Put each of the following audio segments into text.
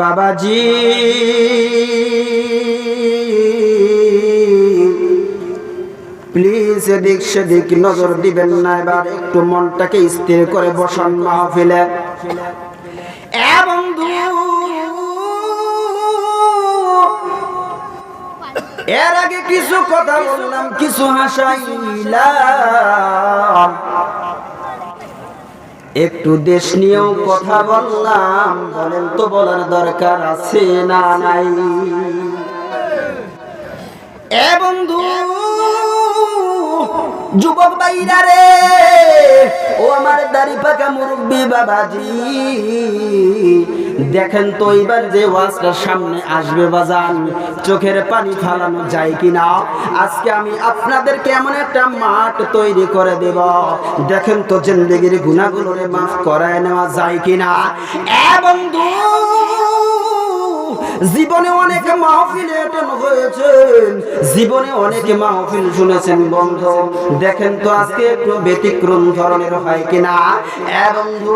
বাবাজি। প্লিজ এদিক সেদিক নজর দিবেন না, এবার একটু মনটাকে স্থির করে বসান মাহফিলে। বন্ধু, এর আগে কিছু কথা বললাম, কিছু হাসাইলাম। একটু দেশ নিয়েও কথা বললাম। বলেন তো বলার দরকার আছে না নাই? এ বন্ধু, যুবক বাইরা রে, ও আমার দাড়ি পাকা মুরব্বী বাবাজি। দেখেন তো এবার যে ওয়াজটা সামনে আসবে বাজান, চোখের পানি ফালানো যায় কিনা? আজকে আমি আপনাদের কেমন একটা মাঠ তৈরি করে দেব। দেখেন তো জিন্দগির গুণাগুলোরে মাফ করায় নেওয়া যায় কিনা? এ বন্ধু! জীবনে অনেক মাহফিল অ্যাটেন্ড হয়েছেন। জীবনে অনেক মাহফিল শুনেছেন বন্ধু। দেখেন তো আজকে একটু ব্যতিক্রম ধরনের হয় কিনা। এ বন্ধু,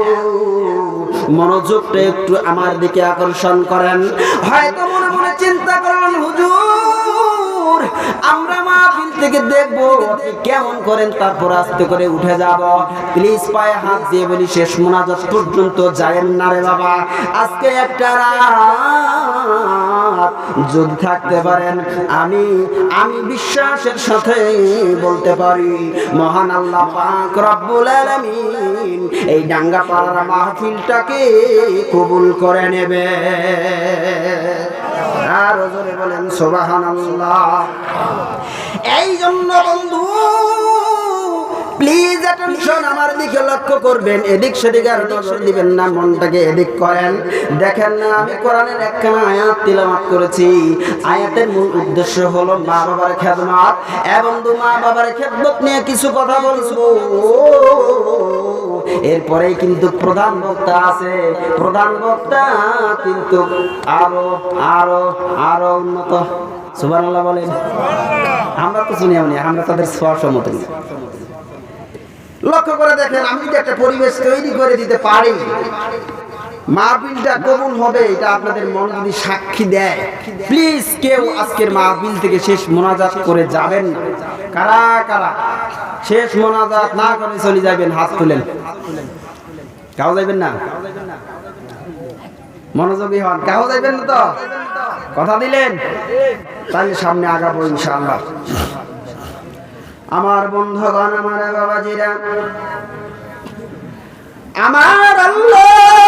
মনোযোগটা একটু আমার দিকে আকর্ষণ করেন। হয়তো মনে মনে চিন্তা করেন, হুজুর আমরা মাহফিল থেকে দেখব কেমন করেন, তারপর আস্তে করে উঠে যাব। প্লিজ পায়ে হাত দিয়ে বলি, শেষ মোনাজাত পর্যন্ত যায়েন না রে বাবা। আজকে একটা রাত যদি থাকতে পারেন, আমি আমি বিশ্বাসের সাথে বলতে পারি, মহান আল্লাহ পাক রব্বুল আলামিন এই ডাঙ্গা পাড়ার মাহফিলটাকে কবুল করে নেবে। আর জোরে বলেন, সুবহানাল্লাহ। এই জন্য বন্ধু প্লিজ অ্যাটেনশন আমার দিকে লক্ষ্য করবেন। এদিক সেদিক আর নজর দিবেন না, মনটাকে এদিক করেন। দেখেন না, আমি কোরআনের একখানা আয়াত তিলাওয়াত করেছি। আয়াতের মূল উদ্দেশ্য হলো মা বাবার খেদমত। এবং দু মা বাবার খেদমত নিয়ে কিছু কথা বলব। এরপরেই কিন্তু প্রধান বক্তা আছে। প্রধান বক্তা কিন্তু আরও আরও আরও উন্নত। সুবহানাল্লাহ বলেন। আমরা তো শুনি এমনি আমরা তাদের স্পর্শ মতো লক্ষ্য করে দেখেন আমি যদি একটা পরিবেশ তৈরি করে দিতে পারি মাহফিলটা কবুল হবে, এটা আপনাদের মন যদি সাক্ষী দেয়। প্লিজ কেউ আজকের মাহফিল থেকে শেষ মোনাজাত করে যাবেন না। কারা কারা? শেষ মোনাজাত না করে চলে যাবেন, হাত তুলেন। কাউ যাইবেন না? মনোযোগী হন। কাউ যাইবেন না তো? কথা দিলেন? তাহলে সামনে আগাবো ইনশাআল্লাহ। আমার বন্ধুগণ, আমার বাবাজিরা, আমার আল্লাহ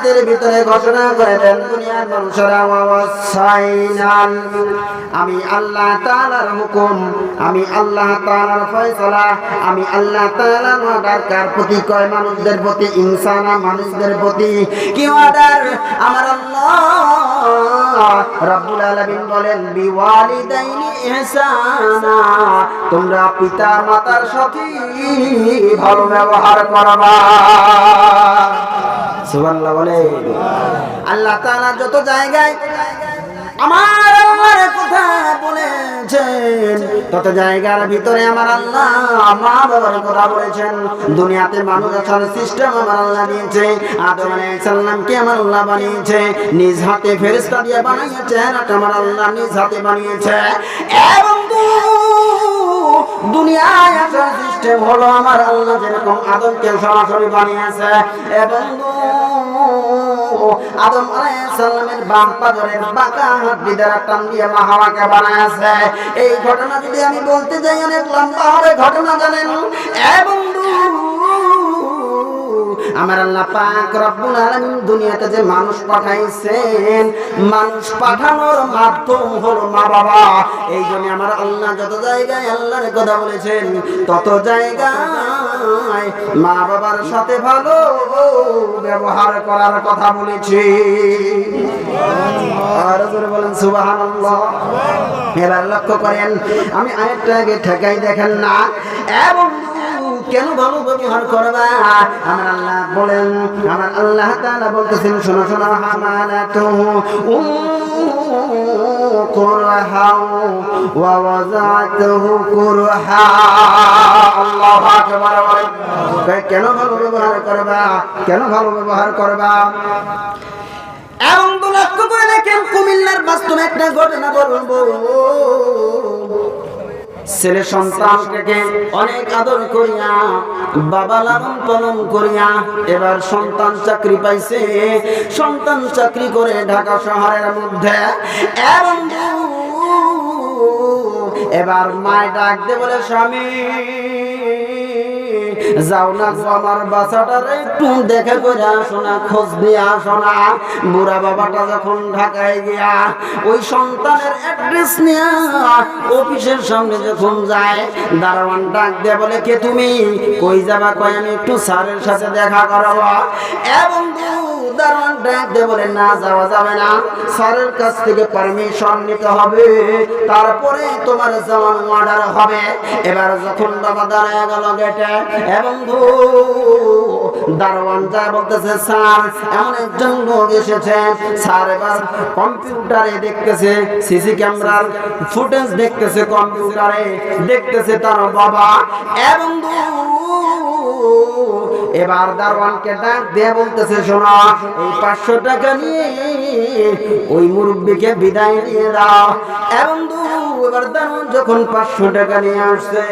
আয়াতের ভিতরে ঘোষণা করে দেন, দুনিয়ার মানুষেরা ওয়াসাইনাল আমি আল্লাহ তাআলার হুকুম, আমি আল্লাহ তাআলার ফয়সালা, আমি আল্লাহ তাআলার অর্ডার। কার প্রতি কয় মানুষদের প্রতি? ইনসানা মানুষদের প্রতি। কি অর্ডার? আমার আল্লাহ রাব্বুল আলামিন বলেন, বিওয়ালিদাইনি ইহসানা, তোমরা পিতা মাতার সাথে ভালো ব্যবহার করবা। আল্লাহ তাআলা যত জায়গায় আমার আমার কথা বলেছেন, তত জায়গার ভিতরে আমার আল্লাহ বাবার কথা বলেছেন। দুনিয়াতে মানুষ আসার সিস্টেম আমার আল্লাহ দিয়েছে। আদম আলাইহিস সালামকে আমার আল্লাহ বানিয়েছে। নিজ হাতে ফেরেশতা দিয়ে বানিয়েছে আমার আল্লাহ নিজ হাতে বানিয়েছে। এবং দুনিয়ায় সিস্টেম হলো আমার আল্লাহ যেরকম আদমকে সরাসরি বানিয়েছে। এবং আদম টান দিয়ে মা এই ঘটনা যদি আমি বলতে যাই, অনেক লম্বা হবে, ঘটনা জানেন? এবং আমার আল্লাহ পাক রব্বুল আলামিন দুনিয়াতে যে মানুষ পাঠাইছেন, মানুষ পাঠানোর মাধ্যম হলো মা বাবা। এই জন্য আমার আল্লাহ যত জায়গায় আল্লাহর কথা বলেছেন, তত জায়গায় মা বাবার সাথে ভালো ব্যবহার করার কথা বলেছি। আর বলেন, সুবহানাল্লাহ। এবার লক্ষ্য করেন, আমি আরেকটা আগে ঠেকাই দেখেন না, এবং কেন ভালো ব্যবহার করবা? আমার আল্লাহ বলেন, আমার আল্লাহ তাআলা বলতেছেন, শোনো শোনো হামালাতুহু কুরহা কেন ভালো ব্যবহার করবা? কেন ভালো ব্যবহার করবা? এবং লক্ষ্য করে দেখেন কুমিল্লার বাস্তবে একটা ঘটনা বলব। ছেলে সন্তানকে অনেক আদর করিয়া, বাবা লালন পালন করিয়া, এবার সন্তান চাকরি পাইছে। সন্তান চাকরি করে ঢাকা শহরের মধ্যে। এবং এবার মায় ডাক দে বলে, স্বামী। যাও না গো আমার বাচ্চাটার একটু দেখে করে আসো না, খোঁজ নিয়ে আসো না। বুড়া বাবাটা যখন ঢাকায় গিয়া ওই সন্তানের অ্যাড্রেস নিয়ে অফিসের সামনে যখন যায়, দারোয়ান ডাক দিয়ে বলে, কে তুমি? কই যাবা? কয়? আমি একটু স্যারের সাথে দেখা করাবো। এবং দারোয়ান ডাক দিয়ে বলে, না, যাওয়া যাবে না। স্যারের কাছ থেকে পারমিশন নিতে হবে। তারপরে তোমার যাওয়ার অর্ডার হবে। এবার যখন বাবা দাঁড়ায় গেল গেটে এবং দারোয়ান যা বলতেছে স্যার, এমন একজন লোক এসেছে। স্যার এবার কম্পিউটারে দেখতেছে সিসি ক্যামেরার ফুটেজ দেখতেছে কম্পিউটারে দেখতেছে তার বাবা। এবং এবার দারোয়ানকে ডাক দিয়ে বলতেছে, শোনা, এই পাঁচশো টাকা নিয়ে ওই মুরব্বীকে বিদায় দিয়ে দাও এবং যখন পাঁচশো টাকা নিয়ে আসছে,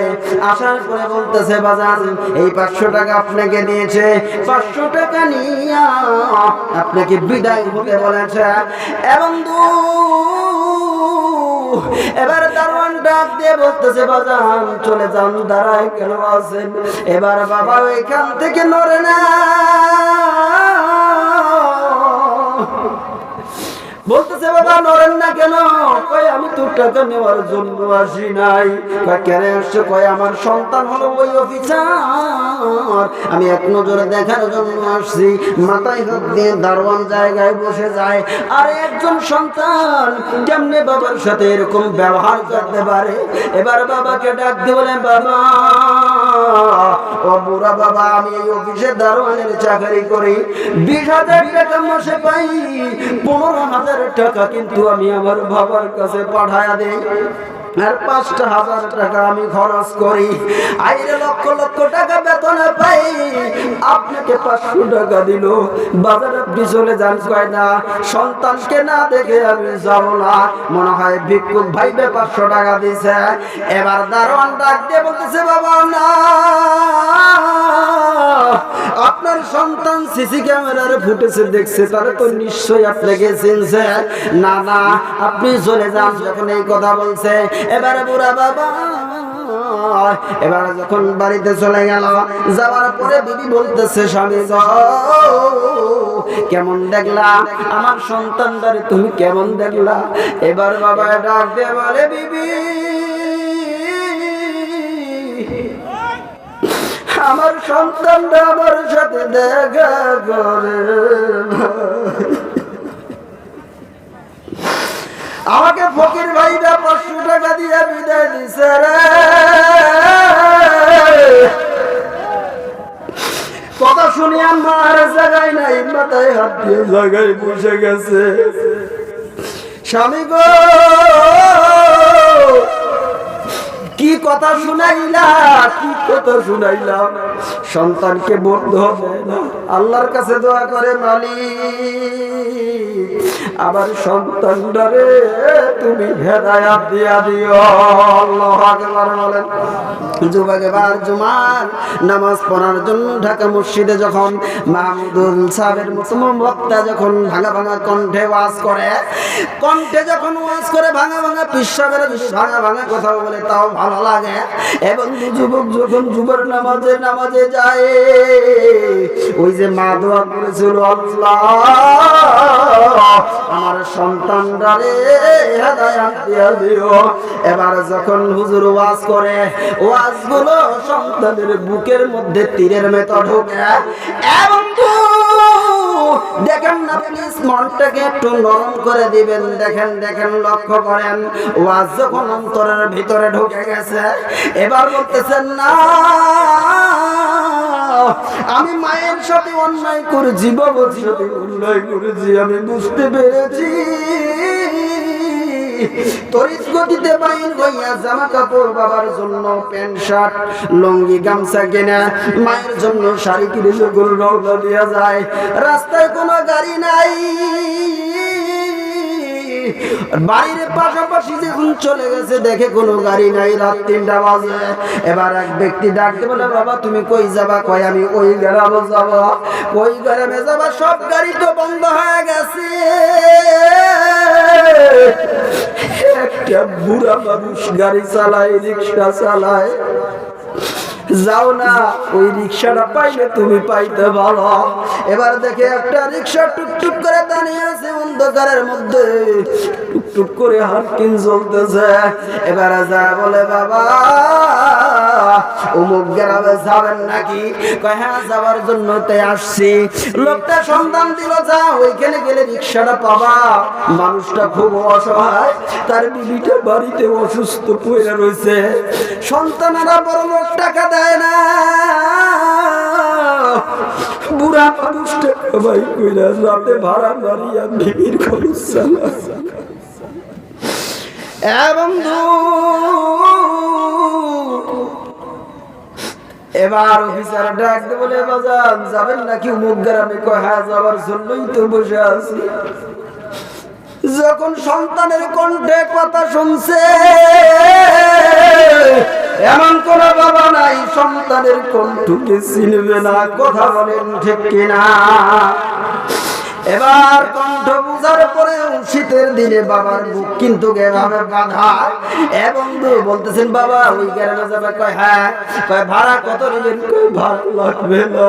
আসার পরে বলতেছে বাজার এই পাঁচশো টাকা আপনাকে দিয়েছে। পাঁচশো টাকা নিয়ে আপনাকে বিদায় হতে বলেছে। এবং এবার দারোয়ান ডাক দিয়ে বলতেছে, বাজান, চলে যান, দাঁড়ায় কেন আছেন? এবার বাবা ওইখান থেকে নড়ে না। বলতেছে, বাবা, নরেন না কেন? কই আমি তোর টাকা নেওয়ার জন্য আসি নাই। কেন আসছে কয়, আমার সন্তান হলো ওই অফিসার। আমি এক নজরে দেখার জন্য আসছি। মাথায় হাত দিয়ে দারোয়ান জায়গায় বসে যায়। আর, একজন সন্তান কেমনে বাবার সাথে এরকম ব্যবহার করতে পারে? এবার বাবাকে ডাক দিয়ে বলে, বাবা ও বুড়া বাবা, আমি এই অফিসে দারোয়ানের চাকরি করি। বিশ হাজার টাকা মাসে পাই, পনেরো হাজার টাকা কিন্তু আমি আমার বাবার কাছে পাঠায় দেই। পাঁচটা হাজার টাকা আমি খরচ করি। আইরে লক্ষ লক্ষ টাকা বেতন পাই। আপনাকে পাঁচশো টাকা দিল। বাজার আপনি চলে কয় না, সন্তানকে না দেখে আমি যাব না। মনে হয় ভিক্ষুক ভাইবে পাঁচশো টাকা দিছে। এবার দারোয়ান ডাক দিয়ে বলতেছে, বাবা, না। আপনার সন্তান সিসি ক্যামেরার ফুটেছে দেখছে, তাহলে তো নিশ্চয়ই আপনাকে চিনছে। না না, আপনি চলে যান যখন এই কথা বলছে। এবারে বুড়া বাবা, এবার যখন বাড়িতে চলে গেল, যাওয়ার পরে বিবি বলতেছে, স্বামী কেমন দেখলা? আমার সন্তানটারে তুমি কেমন দেখলা? এবার বাবা ডাক দিয়ে বলে, বিবি আমার সন্তানটা আমার সাথে দেখা করে। আমাকে ফকির ভাইটা পাঁচশো টাকা দিয়ে বিদায় দিছে রে। কথা শুনি আমার জায়গায় নাই, মাথায় হাত দিয়ে জায়গায় বসে গেছে। স্বামী গো কি কথা শুনাইলা? কি কথা শুনাইলা? সন্তানকে বন্ধ আল্লাহর কাছে দোয়া করে, মালিক আবার সন্তান সন্তানটারে তুমি হেদায়াত দিয়া দিও। আল্লাহ আকবার বলেন। যুবক এবার জুমার নামাজ পড়ার জন্য ঢাকা মসজিদে যখন মাহমুদুল সাহেবের মুসলমান বক্তা যখন ভাঙা ভাঙা কণ্ঠে ওয়াজ করে কণ্ঠে যখন ওয়াজ করে ভাঙা ভাঙা, পিসাবের ভাঙা ভাঙা কথা বলে, তাও ভালো লাগে। এবং যুবক, যখন যুবর নামাজে নামাজে যায়, ওই যে মা দোয়া করেছিল আমার সন্তানরা রে এবার যখন হুজুর ওয়াজ করে ওয়াজগুলো সন্তানের বুকের মধ্যে তীরের মেতর ঢোকে এবং দেখেন না প্লিজ মনটাকে একটু নরম করে দিবেন। দেখেন দেখেন, লক্ষ্য করেন। ওয়াজ যখন অন্তরের ভিতরে ঢুকে গেছে, এবার বলতেছেন, না, আমি মায়ের সাথে অন্যায় করেছি, বাবার সাথে অন্যায় করেছি, আমি বুঝতে পেরেছি। তরিত গতিতে বাইর হইয়া জামা কাপড় বাবার জন্য প্যান্ট শার্ট, লঙ্গি, গামছা কেনা, মায়ের জন্য শাড়ি কিনে রওনা দিয়া যায়। রাস্তায় কোনো গাড়ি নাই। বাড়ির পাশাপাশি যখন চলে গেছে, দেখে কোনো গাড়ি নাই রাত তিনটা বাজে। এবার এক ব্যক্তি ডাকতে বলে, বাবা, তুমি কই যাবা? কই আমি ওই গ্রামে যাব। ওই গ্রামে যাবা সব গাড়ি তো বন্ধ হয়ে গেছে। একটা বুড়া মানুষ গাড়ি চালায়, রিক্সা চালায়। যাও না, ওই রিক্সাটা পাইলে তুমি পাইতে ভালো এবার দেখে একটা রিক্সা টুকটুক করে দাঁড়িয়ে আছে অন্ধকারের মধ্যে। টুকটুক করে হাটকিন চলতেছে এবার যা বলে বাবা অমুক গ্রামে যাবেন নাকি? কয় হ্যাঁ জন্য তাই আসছি। লোকটা সন্ধান দিল, যা, ওইখানে গেলে রিক্সাটা পাবা। মানুষটা খুব অসহায়, তার বিবিটা বাড়িতে অসুস্থ পড়ে রয়েছে। সন্তানেরা বড় লোক টাকা দেয় না। বুড়া মানুষটা ভাই কইরা রাতে ভাড়া মারিয়া বিবির খরচ চালা এবং এবার অফিসার ডাক বলে, বাজান, যাবেন নাকি মুখ গ্রামে? কয় হ্যাঁ যাবার জন্যই তো বসে আছি। যখন সন্তানের কণ্ঠে কথা শুনছে, এমন কোন বাবা নাই, সন্তানের কণ্ঠকে চিনবে না। কথা বলেন ঠিক কিনা? এবার কণ্ঠ বুঝার পরে শীতের দিনে বাবার বুক কিন্তু বাধা এবং বলতেছেন, বাবা, ওই যাবে। কয় হ্যাঁ। কয়, ভাড়া কত নেবেন? লাগবে না।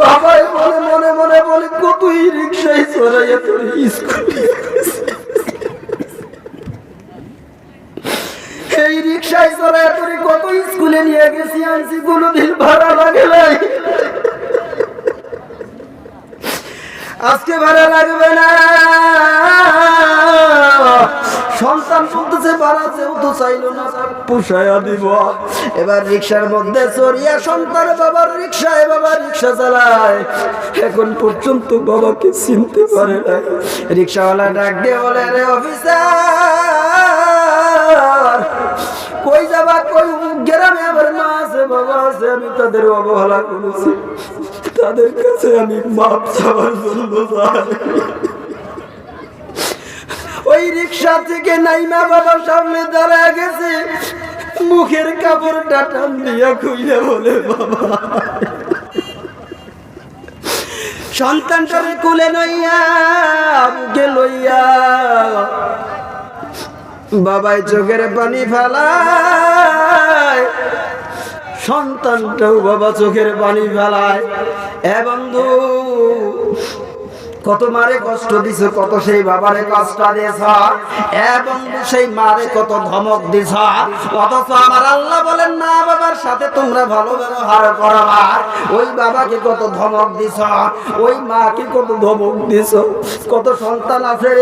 বাবাই মনে মনে বলে, কতই রিক্সায় চড়াইয়া তোর স্কুলে এই রিক্সায় চড়াইয়া তোর কত স্কুলে নিয়ে গেছি, আনছি, কোনোদিন ভাড়া লাগে নাই। আজকে ভাড়া লাগবে না। সন্তান বলতেছে বাড়াচ্ছেও তো চাইলো না পুষায়া দিব। এবার রিক্সার মধ্যে চড়িয়া সন্তান বাবার রিক্সায়, বাবা রিক্সা চালায়। এখন পর্যন্ত বাবাকে চিনতে পারে না। রিক্সাওয়ালা ডাক দিয়ে বলে, রে অফিসার, কই যাবা? কই গ্রামে আমার মা আছে, বাবা আছে, আমি তাদের অবহেলা করেছি। তাদের কাছে আমি মাপ চাওয়ার জন্য যাই। ওই রিক্সা থেকে নাইমা বাবা সামনে দাঁড়ায় গেছে। মুখের কাপড়টা টান দিয়া খুইলে বলে, বাবা। সন্তানটারে কুলে লইয়া, বুকে লইয়া, বাবাই চোখের পানি ফেলায়। সন্তানটাও বাবা চোখের পানি ফেলায়। এ বন্ধু, কত মারে কষ্ট দিছ, কত সেই বাবারে কষ্ট দিছ এবং সেই মারে কত ধমক দিছ? অথচ আমার আল্লাহ বলেন, না বাবার সাথে তোমরা ভালো ব্যবহার করবা ওই বাবাকে কত ধমক দিছ, ওই মাকে কত ধমক দিছ। কত সন্তান আছে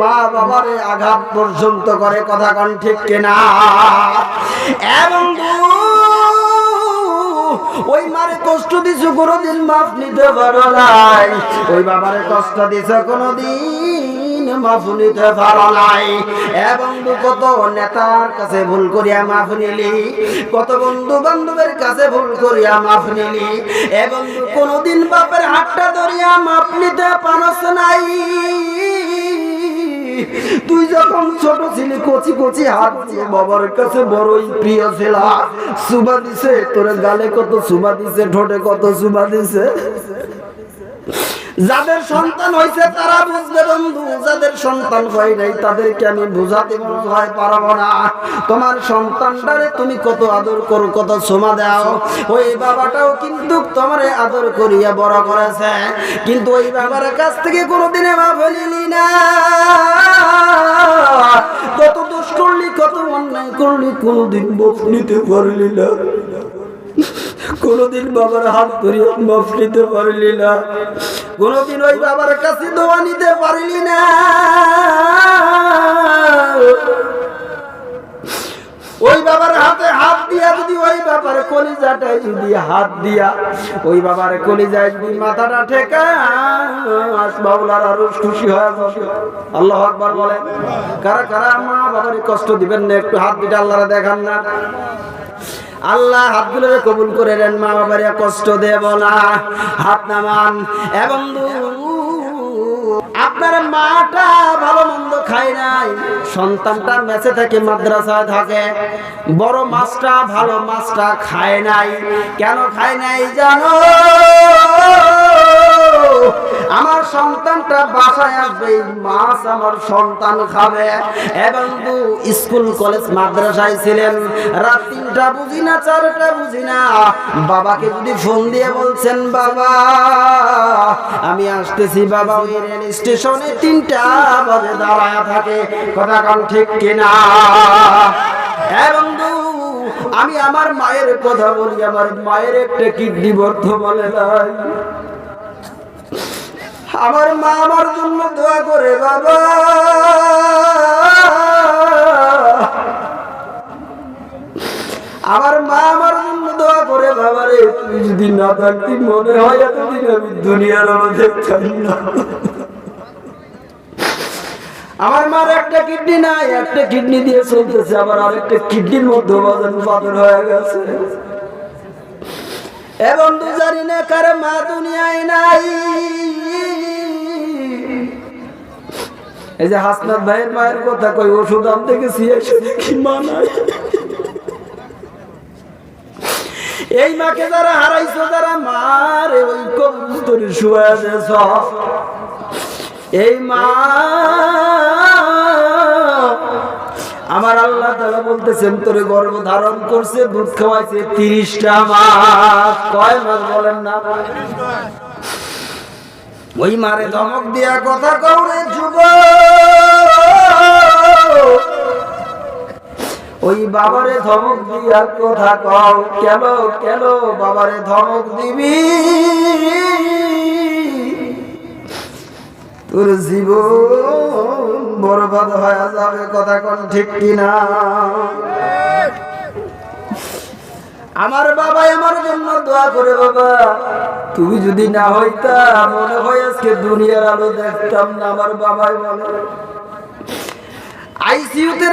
মা বাবারে আঘাত পর্যন্ত করে, কথা কন ঠিক কিনা? এবং ওই মারে কষ্ট দিছো, কোনোদিন মাফ নিতে পারো নাই। ওই বাবারে কষ্ট দিছো, কোনোদিন মাফ নিতে পারো নাই। এবং কত নেতার কাছে ভুল করিয়া মাফ নিলি। কত বন্ধু বান্ধবের কাছে ভুল করিয়া মাফ নিলি। এবং কোনোদিন বাপের হাতটা ধরিয়া মাফ নিতে পারস নাই। তুই যখন ছোট ছিলি, কচি কচি হাত দিয়ে বাবার কাছে বড়ই প্রিয় ছিল। সুবা দিছে, তোর গালে কত সুবা দিছে, ঠোঁটে কত সুবা দিছে। যাদের সন্তান হয়েছে তারা বুঝবে বন্ধু, যাদের সন্তান হয় নাই তাদেরকে আমি বুঝাতে ভয় পারব না। তোমার সন্তানটারে তুমি কত আদর করো, কত সোমা দাও। ওই বাবাটাও কিন্তু তোমারে আদর করিয়া বড় করেছে। কিন্তু ওই বাবার কাছ থেকে কোনোদিনে মা ফেলিলি না। কত দোষ করলি, কত অন্যায় করলি, কোনোদিন মুখ নিতে পারলি না। কোনোদিন বাবার হাত ধরিয়ে মাফ নিতে পারলি না। কোনোদিন ওই বাবার কাছে দোয়া নিতে পারলি না। ওই বাবার হাতে হাত দিয়া যদি ওই বাবার কলিজাটায় যদি হাত দিয়া, ওই বাবার কলিজায় যদি মাথাটা ঠেকা আসবাউলার আরও খুশি হয় আল্লাহ আকবার বলেন, কারা কারা মা বাবার কষ্ট দিবেন না, একটু হাত দিটা আল্লাহরা দেখান না। আল্লাহ হাতগুলোরে কবুল করে নেন মা বাবার কষ্ট দেব না হাত নামান। এবং আপনার মাটা ভালো মন্দ খায় নাই। সন্তানটা মেসে থাকে মাদ্রাসায় থাকে। বড় মাছটা ভালো মাছটা খায় নাই। কেন খায় নাই জানো? আমার সন্তানটা বাসায় আসবে মাছ আমার সন্তান খাবে। এবং স্কুল, কলেজ, মাদ্রাসায় ছিলেন। রাত তিনটা বুঝি না, চারটা বুঝি না। বাবাকে যদি ফোন দিয়ে বলছেন, বাবা, আমি আসতেছি, বাবা, ওই রেল স্টেশনে তিনটা বাজে দাঁড়ায় থাকে। কথা কন ঠিক কিনা? হ্যাঁ বন্ধু, আমি আমার মায়ের কথা বলি, আমার মায়ের একটা কিডনি বর্ধ বলে নাই। আমার মা আমার জন্য দোয়া করে, বাবা। আমার মা আমার জন্য দোয়া করে, বাবা রে, তুই যদি না থাকতি, মনে হয় এতদিন আমি দুনিয়ার দেখতাম না। আমার মার একটা কিডনি নাই, একটা কিডনি দিয়ে চলতেছে, আবার আরেকটা কিডনির মধ্যে বাজান পাথর হয়ে গেছে। এবং তো জানি না কার মা দুনিয়ায় নাই। এই যে হাসনাত ভাইয়ের মায়ের কথা কই, ওষুধ আনতে গেছি, এসে দেখি মা নাই। এই মাকে যারা হারাইছো, যারা মারে, ওই কবুতরে শুয়ে দেছ এই মা, আমার আল্লাহ তালা বলতেছেন, তোরে গর্ব ধারণ করছে, দুধ খাওয়াইছে তিরিশটা মাস। কয় মাস বলেন না? ওই মারে ধমক দিয়া কথা কৌরে যুব। ওই বাবারে ধমক দিয়া কথা কও। কেন কেন বাবারে ধমক দিবি? তোর জীবন বরবাদ হয়ে যাবে, কথা কোন ঠিক কিনা? আমার বাবা আমার জন্য দোয়া করে, বাবা। তুমি যদি না হইতা, মনে হয় আজকে দুনিয়ার আলো দেখতাম না, আমার বাবাই বলে। আইসিইউতে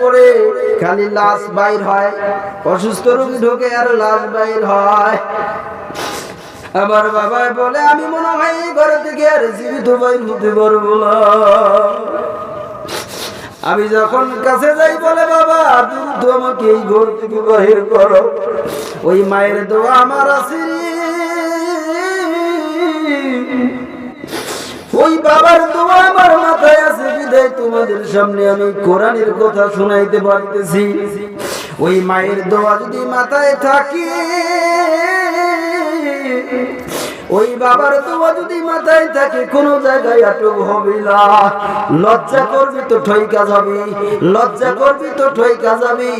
পরে, খালি বাইর হয়, অসুস্থ রোগী ঢোকে আর লাশ বাইর হয়। আমার বাবা বলে, আমি মনে হয় ঘর থেকে আর জীবিত বাইর হতে পারব না। আমি যখন কাছে যাই, বলে, বাবা দ্রুত আমাকে এই ঘর থেকে বাহির করো। ওই মায়ের দোয়া আমার আছে ওই বাবার দোয়া আমার মাথায় আছে, বিদায় তোমাদের সামনে আমি কোরআনের কথা শোনাইতে পারতেছি। ওই মায়ের দোয়া যদি মাথায় থাকে, ওই বাবার দোয়া যদি মাথায় থাকে, কোন জায়গায় আটক হবে না। লজ্জা করবি তো ঠইকা যাবি, লজ্জা করবি তো ঠইকা যাবি,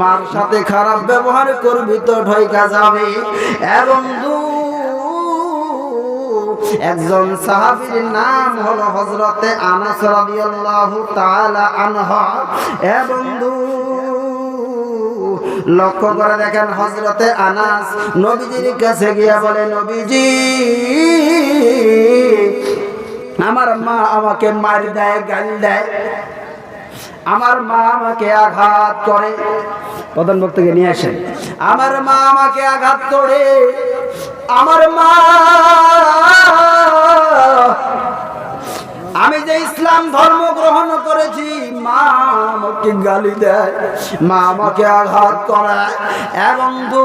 মার সাথে খারাপ ব্যবহার করবি তো ঠইকা যাবি। এবং একজন সাহাবীর নাম হলো হযরতে আনাস রাদিয়াল্লাহু তাআলা আনহা। এবং দু লক্ষ্য করে দেখেন হজরতে আনাস নবীজির কাছে গিয়া বলে, নবীজি, আমার মা আমাকে মার দেয়, গাল দেয়। আমার মা আমাকে আঘাত করে। প্রধান ভক্তকে নিয়ে আসেন, আমার মা আমাকে আঘাত করে। আমার মা আমি যে ইসলাম ধর্ম গ্রহণ করেছি, মা আমাকে গালি দেয়, মা আমাকে আঘাত করায়, এবং দু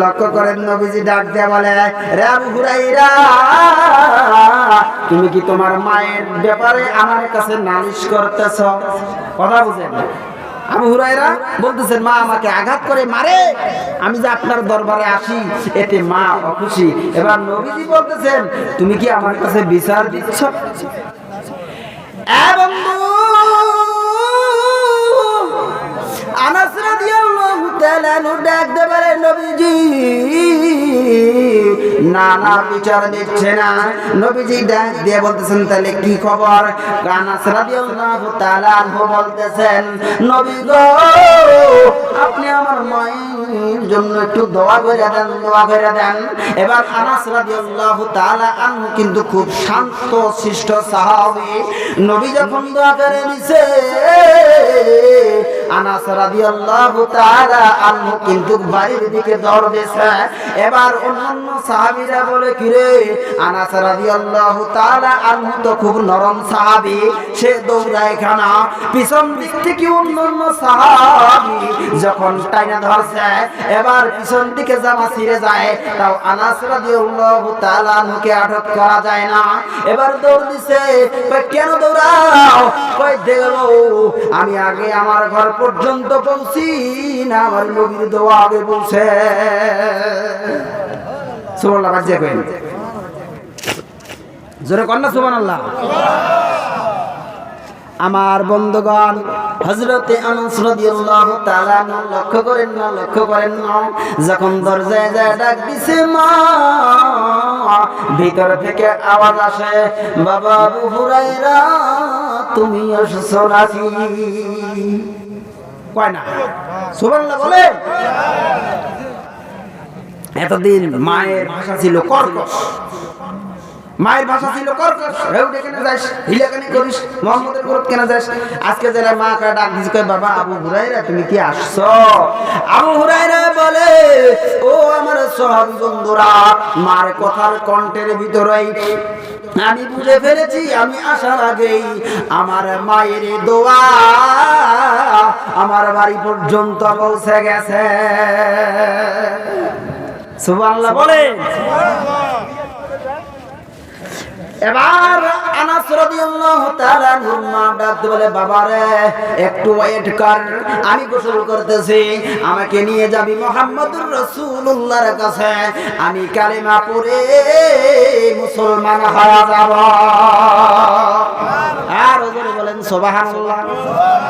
লক্ষ্য করেন নবীজি ডাক দেয়া বলে, রে আবু হুরাইরা, তুমি কি তোমার মায়ের ব্যাপারে আমার কাছে নালিশ করতেছ? কথা বুঝেন আবু হুরাইরা বলতেছেন, মা আমাকে আঘাত করে, মারে। আমি যে আপনার দরবারে আসি, এতে মা অখুশি। এবার নবীজি বলতেছেন, তুমি কি আমার কাছে বিচার দিচ্ছ? আনাস রাদিয়াল্লাহু তাআলা নু ডাক দেবারে নবীজি। না না বিচার দিচ্ছে না। নবীজি ডাক দিয়ে বলতেছেন, তাহলে কি খবর? আনাস রাদিয়াল্লাহু তাআলা বলতেছেন, নবী আপনি আমার মায়ের জন্য একটু দোয়া করে দেন, দোয়া করে দেন। এবার আনাস রাদিয়াল্লাহু তাআলা আনহু কিন্তু খুব শান্ত, শিষ্ট সাহাবী। নবী যখন দোয়া করে দিছে, আনাস রাদিয়াল্লাহু তাআলা আনহু কিন্তু বাড়ির দিকে দৌড় দিছে। এবার অন্যান্য সাহাবীরা বলে কি রে আনাস রাদিয়াল্লাহু তাআলা আনহু তো খুব নরম সাহাবী, সে দৌড়ায় খানা পিছন দিক থেকে অন্যান্য সাহাবী যখন টাইনা ধরছে, এবার পিছন দিকে জামা ছিঁড়ে যায়, তাও আনাস রাদিয়াল্লাহু তাআলা আনহুকে আটক করা যায় না। এবার দৌড় দিছে কেন দৌড়াও? কই দেখো, আমি আগে আমার ঘর পর্যন্ত পৌঁছি না, আমার নবীর দোয়া আগে পৌঁছে। সুবহানাল্লাহ বাজিয়ে কইন। জোরে কন্যা সুবহানাল্লাহ। আমার বন্ধুগণ হজরতে আনাস রাদিয়াল্লাহু তাআলা লক্ষ্য করেন না, লক্ষ্য করেন না। যখন দরজায় যায়, ডাক দিছে, মা! ভিতর থেকে আওয়াজ আসে, বাবা আবু হুরায়রা, তুমি আসছো নাকি? কয় না? সুবহানাল্লাহ বলে। এতদিন মায়ের ভাষা ছিল কর্কশ। মায়ের ভাষা ছিল হেউডে কেন যাস? করিস? মোহাম্মদের কেন যাস? আজকে যারা মা কা ডাক দিছে, কয়, বাবা, আবু হুরাইরা তুমি কি আসছো? আবু হুরাইরা বলে, ও আমার বন্ধুরা, মার কথার কণ্ঠের ভিতরেই আমি বুঝে ফেলেছি, আমি আসার আগেই আমার মায়ের দোয়া আমার বাড়ি পর্যন্ত পৌঁছে গেছে। সুবহানাল্লাহ বলে এবার আনাস রাদিয়াল্লাহু তাআলা ডাকতে বলে বাবা রে একটু ওয়েট কর। আমি গোসল করতেছি। আমাকে নিয়ে যাবি মুহাম্মদুর রাসূলুল্লাহর কাছে। আমি কালিমা পড়ে মুসলমান হয়ে যাব। আর ওজনে বলেন, সুবহানাল্লাহ।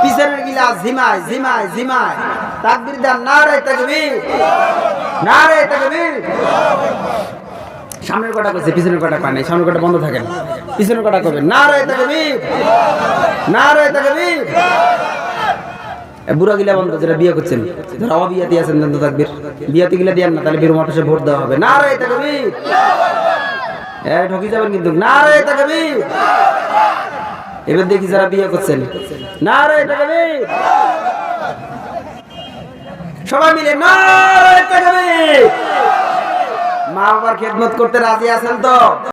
পিছনের গিলা জিমায় জিমায় জিমায় তাকবীর দেন নারে তাকবীর। নারে তাকবীর। সামনের কটা করছে পিছনের কটা পায় নাই, সামনের কটা বন্ধ থাকে পিছনের কটা করবে না রে তাকবীর! না রে এ, বুড়া গিলা বন্ধ যেটা বিয়ে করছেন, যারা অবিয়াতি আছেন দেন তো তাকবীর, বিয়াতি গিলা দিয়েন না, তাহলে বীর মাঠে ভোট দেওয়া হবে। না রে তাকবীর! এ, ঠকি যাবেন কিন্তু। না রে তাকবীর! এবার দেখি যারা বিয়ে করছেন। না রে তাকবীর! সবাই মিলে না রে তাকবীর! মা বাবার খেদমত করতে রাজি আছেন তো?